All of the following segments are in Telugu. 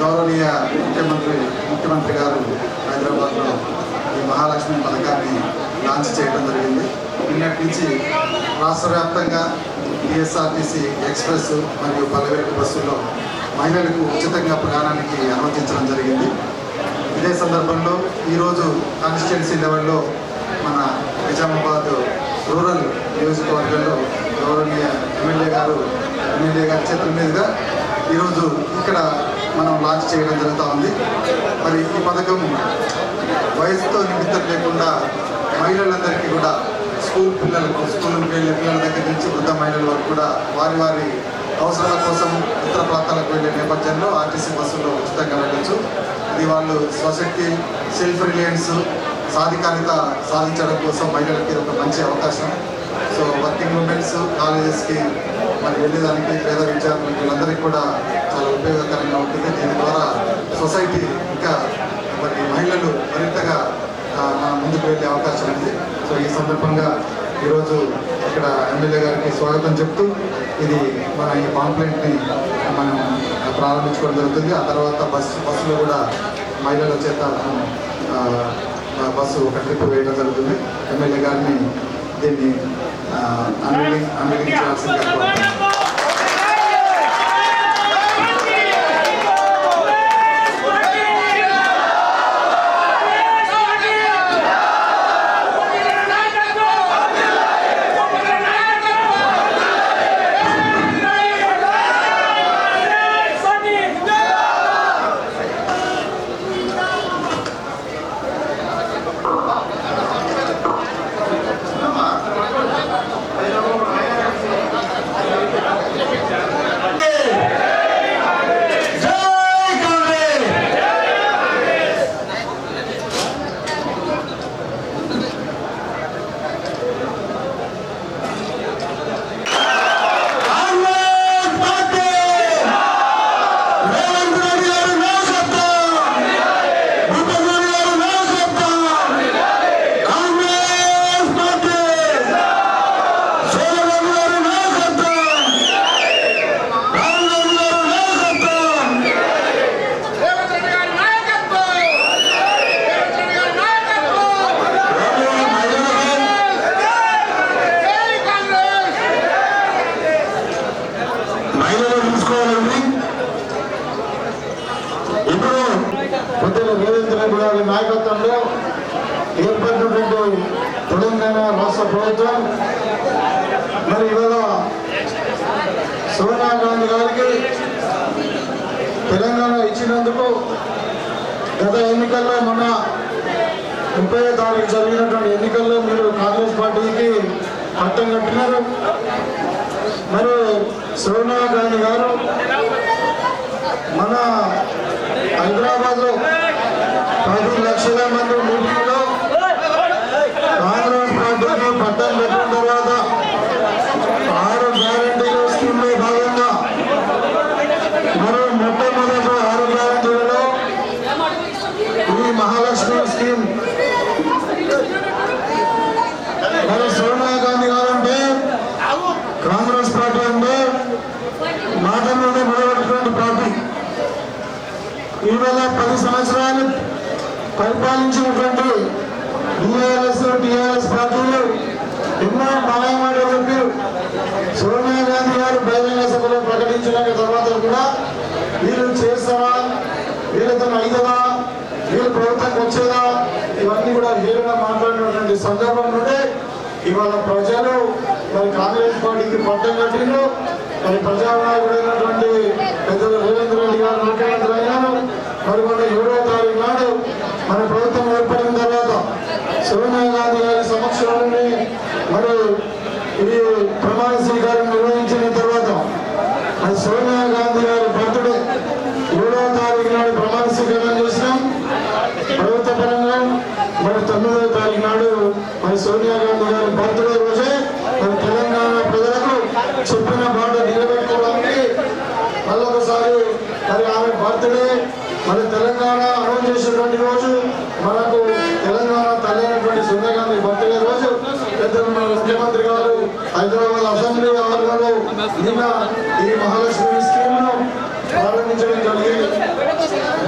గౌరవనీయ ముఖ్యమంత్రి ముఖ్యమంత్రి గారు హైదరాబాద్లో ఈ మహాలక్ష్మి పథకాన్ని లాంచ్ చేయడం జరిగింది. నిన్నటి నుంచి రాష్ట్ర వ్యాప్తంగా టీఎస్ఆర్టీసీ ఎక్స్ప్రెస్ మరియు పల్లెవేటు బస్సుల్లో మహిళలకు ఉచితంగా ప్రయాణానికి అనుమతించడం జరిగింది. ఇదే సందర్భంలో ఈరోజు కాన్స్టిట్యున్సీ లెవెల్లో మన నిజామాబాద్ రూరల్ నియోజకవర్గంలో గౌరవనీయ ఎమ్మెల్యే గారు ఎమ్మెల్యే గారి చేతుల మీదుగా ఈరోజు ఇక్కడ మనం లాంచ్ చేయడం జరుగుతూ ఉంది. మరి ఈ పథకం వయసుతో నిమిత్తం లేకుండా మహిళలందరికీ కూడా స్కూల్ పిల్లలకు స్కూల్ వెళ్ళే పిల్లల దగ్గర నుంచి వృద్ధ మహిళల వరకు కూడా వారి వారి అవసరాల కోసం ఇతర ప్రాంతాలకు వెళ్ళే నేపథ్యంలో ఆర్టీసీ బస్సుల్లో ఉచితంగా వెళ్ళచ్చు. ఇది వాళ్ళు స్వశక్తి సెల్ఫ్ రిలయన్స్ సాధికారిత సాధించడం కోసం మహిళలకి ఒక మంచి అవకాశం. సో వర్కింగ్ ఉమెన్స్ కాలేజెస్కి మరి వెళ్ళేదానికి పేద విద్యార్థులు వీళ్ళందరికీ కూడా చాలా ఉపయోగకరంగా ఉంటుంది దీని ద్వారా సొసైటీ ఇంకా మరి మహిళలు మరింతగా ఆ, మన ముందుకు వెళ్ళే అవకాశం ఉంది సో ఈ సందర్భంగా ఈరోజు ఇక్కడ ఎమ్మెల్యే గారికి స్వాగతం చెప్తూ ఇది మన ఈ పాంప్లెంట్ని మనం ప్రారంభించుకోవడం జరుగుతుంది. ఆ తర్వాత బస్సు బస్సులో కూడా మహిళల చేత మనం, బస్సు ఒక ట్రిప్ వేయడం జరుగుతుంది. ఎమ్మెల్యే గారిని దీన్ని అన్విలింగ్ అన్విలింగ్ చేయాల్సిందిగా కోరుతున్నాను జై కాంగ్రెస్ కాంగ్రెస్ పార్టీ రేవంత్ రెడ్డి గారి నాయకత్వం ముఖ్యమంత్రి గారి నాయకత్వం కాంగ్రెస్ పార్టీ సోదరులు గారి నాయకత్వం రాహుల్ గాంధీ గారి నాయకత్వం రేవంత్ రెడ్డి గారి నాయకత్వం రేవంత్ రెడ్డి గారి నాయకత్వం జై కాంగ్రెస్ మహిళలు తీసుకోవాలండి. ఇప్పుడు పొద్దున రేవంత్ రెడ్డి గారి నాయకత్వంలో ఏర్పడినటువంటి తెలంగాణ రాష్ట్ర ప్రభుత్వం. మరి ఇవాళ సోనియా గాంధీ గారికి తెలంగాణ ఇచ్చినందుకు గత ఎన్నికల్లో మొన్న ముప్పై తారీఖు జరిగినటువంటి ఎన్నికల్లో మీరు కాంగ్రెస్ పార్టీకి పట్టం కట్టినారు. మరి సోనియా గాంధీ గారు మన హైదరాబాద్లో పది లక్షల మంది మీటింగ్లో కాంగ్రెస్ పార్టీకి పట్టం పెట్టిన తర్వాత ఆరు గ్యారంటీలు స్కీమ్లో భాగంగా మరి మొట్టమొదటి ఆరు గ్యారంటీలలో ఈ మహాలక్ష్మి స్కీమ్. మరి సోనియా గాంధీ గారు అంటే కాంగ్రెస్ పార్టీ అంటే మాటల్లోనే మొదలెట్టినటువంటి పార్టీ ఇటీవల పది సంవత్సరాలు పరిపాలించినటువంటి డిఆర్ఎస్ టిఆర్ఎస్ పార్టీలు ఎన్నో మాయమాటలు చెప్పి సోనియా గాంధీ గారు బహిరంగ సభలో ప్రకటించిన తర్వాత కూడా వీళ్ళు చేస్తారా? వీళ్ళతో అయితదా? వీళ్ళు ప్రభుత్వంకి వచ్చేదా? ఇవన్నీ కూడా వీలుగా మాట్లాడినటువంటి సందర్భం నుండి ఇవాళ ప్రజలు మరి కాంగ్రెస్ పార్టీకి పట్టం కట్టిండ్రు. మరి ప్రజానాయకుడైనటువంటి పెద్దలు రేవంత్ రెడ్డి గారు ముఖ్యమంత్రి మరి మన ఏడో తారీఖు నాడు మన ప్రభుత్వం ఏర్పడిన తర్వాత సోనియా గాంధీ గారి సమక్షంలోనే మరి ఇది ప్రమాణ స్వీకారం నిర్వహించిన తర్వాత మరి సోనియా గాంధీ గారి బర్త్డే ఏడో తారీఖు నాడు ప్రమాణ స్వీకారం చేసినాం. ప్రభుత్వ పరంగా మరి తొమ్మిదో తారీఖు నాడు మరి సోనియా గాంధీ గారి బర్త్డే రోజే మరి తెలంగాణ ప్రజలకు చెప్పిన బాట నిలబెట్టుకోవడానికి మళ్ళొకసారి మరి ఆమె బర్త్డే మరి తెలంగాణ అనౌన్స్ చేసినటువంటి రోజు మనకు తెలంగాణ తల్లి అయినటువంటి సోనియా గాంధీ బర్త్డే రోజు మన ముఖ్యమంత్రి గారు హైదరాబాద్ అసెంబ్లీ ఆవరణలో నిన్న ఈ మహాలక్ష్మి స్కీమ్ను ప్రారంభించడం జరిగింది.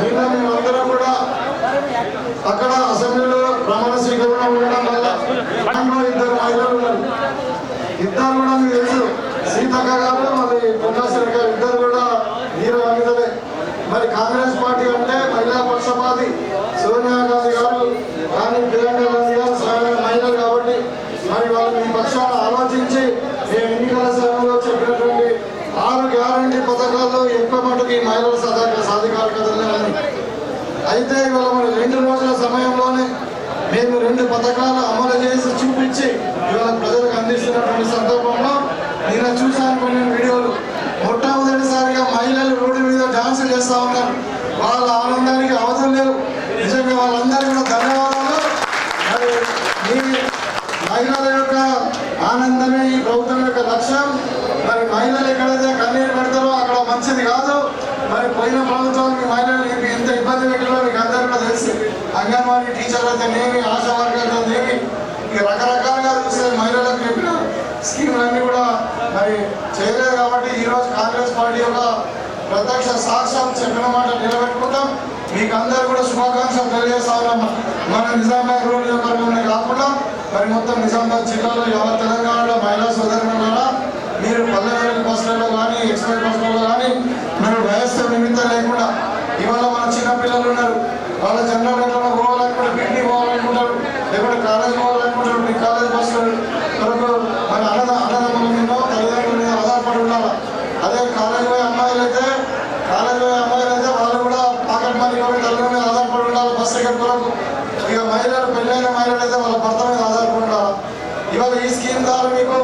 నిన్న మేమందరం కూడా అక్కడ అసెంబ్లీలో ప్రమాణ స్వీకరణ ఉండడం వల్ల ఇద్దరు మహిళలు ఇద్దరు కూడా మీకు తెలుసు. సీతక్క గారు మరి పొన్నా గారు ఇద్దరు మరి కాంగ్రెస్ పార్టీ అంటే మహిళా పక్షపాతి. సోనియా గాంధీ గారు కానీ ప్రియాంక గాంధీ గారు మహిళలు కాబట్టి మరి వాళ్ళు మీ పక్షాన ఆలోచించి మేము ఎన్నికల సమయంలో చెప్పినటువంటి ఆరు గ్యారంటీ పథకాల్లో ఎక్కువ మటుకు ఈ మహిళల సాధికారు సాధికారికతలే అయితే ఇవాళ మరి రెండు రోజుల సమయంలోనే మేము రెండు పథకాలు అమలు చేసి చూపించి ఇవాళ ప్రజలకు అందిస్తున్నటువంటి సందర్భంలో నేను చూశాను కొన్ని వీడియోలు మొట్టమొదటిసారిగా మహిళలు రోడ్డు మీద డాన్సులు చేస్తా ఉన్నారు వాళ్ళ ఆనందానికి అవసరం లేవు నిజంగా వాళ్ళందరికీ కూడా ధన్యవాదాలు. మరి మీ మహిళల యొక్క ఆనందమే ఈ ప్రభుత్వం యొక్క లక్ష్యం. మరి మహిళలు ఎక్కడైతే కన్నీరు పెడతారో అక్కడ మంచిది కాదు. మరి పోయిన ప్రభుత్వం మీ మహిళలు మీకు ఎంత ఇబ్బంది పెట్టారో మీకు అందరూ కూడా తెలుసు. అంగన్వాడీ టీచర్లు అయితేనేమి ఆశా వర్కర్లు అయితేనేమి ఇక రకరకాలుగా చూస్తే మహిళలకు చెప్పిన స్కీమ్లన్నీ కూడా మరి చేయలేదు కాబట్టి ఈరోజు కాంగ్రెస్ పార్టీ యొక్క ప్రత్యేక సాక్ష్యం చెప్పిన మాట నిలబెట్టుకుంటాం. మీకు అందరు కూడా శుభాకాంక్షలు తెలియజేస్తా ఉన్నాం. మన నిజామాబాద్ రోడ్ యొక్క కాకుండా మరి మొత్తం నిజామాబాద్ జిల్లాలో యావత్ తెలంగాణలో మహిళా సోదరుల మీరు పల్లె బస్సులలో కానీ ఎక్స్ప్రెస్ బస్సులలో కానీ మీరు వయస్సు నిమిత్తం లేకుండా ఇవాళ మన చిన్న పిల్లలు ఉన్నారు వాళ్ళ జనరల్ ఎట్లా పోవాలనుకుంటే పిక్నిక్ పోవాలనుకుంటారు లేకుంటే కాలేజ్ పోవాలనుకుంటారు మీ కాలేజ్ బస్సులు కొరకు మన అన్నద అన్నదమ్ముల మీద తల్లిదండ్రుల మీద ఆధారపడి ఉండాలి అదే కాలేజ్ పోయే అమ్మాయిలు అయితే కాలేజ్ పోయే అమ్మాయిలు అయితే వాళ్ళు కూడా పాకెట్ మనీ కూడా తల్లిదండ్రుల మీద ఆధారపడి ఉండాలి బస్ టికెట్ కొరకు ఇక మహిళలు పెళ్ళైన మహిళలు అయితే వాళ్ళ భర్త మీద ఆధారపడి ఉండాలి ఇవాళ ఈ స్కీమ్ ద్వారా మీకు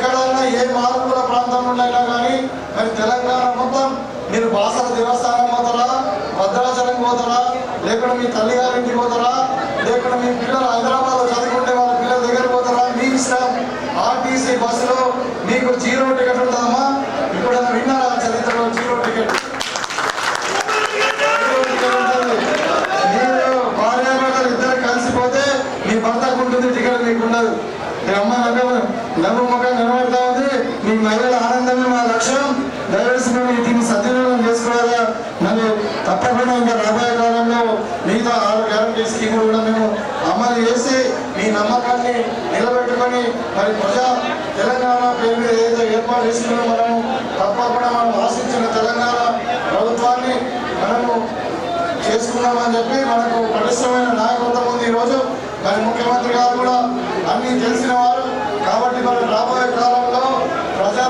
ఎక్కడన్నా ఏ మారుమూల ప్రాంతం ఉండైనా కానీ మరి తెలంగాణ మొత్తం మీరు బాసర దేవస్థానం పోతారా భద్రాచలం పోతారా లేకుండా మీ తల్లి గారింటికి పోతారా లేకుండా మీ పిల్లలు హైదరాబాద్లో చదువుకుంటే వాళ్ళ పిల్లల దగ్గర పోతారా మీ ఇష్టం ఆర్టీసీ బస్సులో మీకు జీరో టికెట్ ఉంటుందమ్మా ఇప్పుడు విన్నారా చరిత్రలో జీరో టికెట్ మీరు భార్యాభర్తలు ఇద్దరు కలిసిపోతే మీ భర్తకు ఉంటుంది టికెట్ మీకు ఉండదు మీ అమ్మ నవ్వు నవ్వు ముఖం కనబడతా ఉంది మీ మహిళల ఆనందమే మా లక్ష్యం. దయచేసి మేము దీన్ని సద్వినియోగం చేసుకోవాలా? మరి తప్పకుండా ఇంకా రాబోయే కాలంలో మిగతా ఆరు గ్యారంటీ స్కీములు కూడా మేము అమలు చేసి మీ నమ్మకాన్ని నిలబెట్టుకొని మరి ప్రజా తెలంగాణ పేరు మీద ఏదైతే ఏర్పాటు చేసుకున్నామో మనము తప్పకుండా మనం ఆశించిన తెలంగాణ ప్రభుత్వాన్ని మనము చేసుకున్నామని చెప్పి మనకు పటిష్టమైన నాయకత్వం ఉంది ఈరోజు మరి ముఖ్యమంత్రి గారు కూడా అన్ని తెలిసిన వారు. కాబట్టి మరి రాబోయే కాలం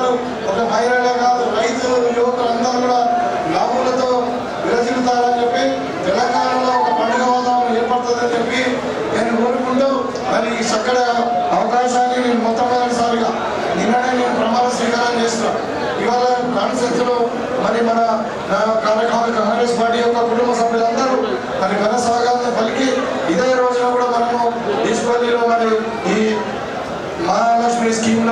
ప్రజలు ఒక మహిళలే కాదు రైతు యువకులు అందరూ కూడా నవ్వులతో విరచిల్లుతారని చెప్పి తెలంగాణలో ఒక పండుగ వాతావరణం ఏర్పడుతుందని చెప్పి నేను కోరుకుంటూ మరి ఈ చక్కడ అవకాశాన్ని నేను మొట్టమొదటిసారిగా నిన్ననే నేను ప్రమాణ స్వీకారం చేస్తున్నాను ఇవాళ కాన్సెప్ట్లో మరి మన ఆ, కార్యక్రమ కాంగ్రెస్ పార్టీ యొక్క కుటుంబ సభ్యులందరూ మరి ఘన స్వాగతాన్ని పలికి ఇదే రోజున కూడా మనము డిస్పల్లిలో మరి ఈ మహాలక్ష్మి స్కీమ్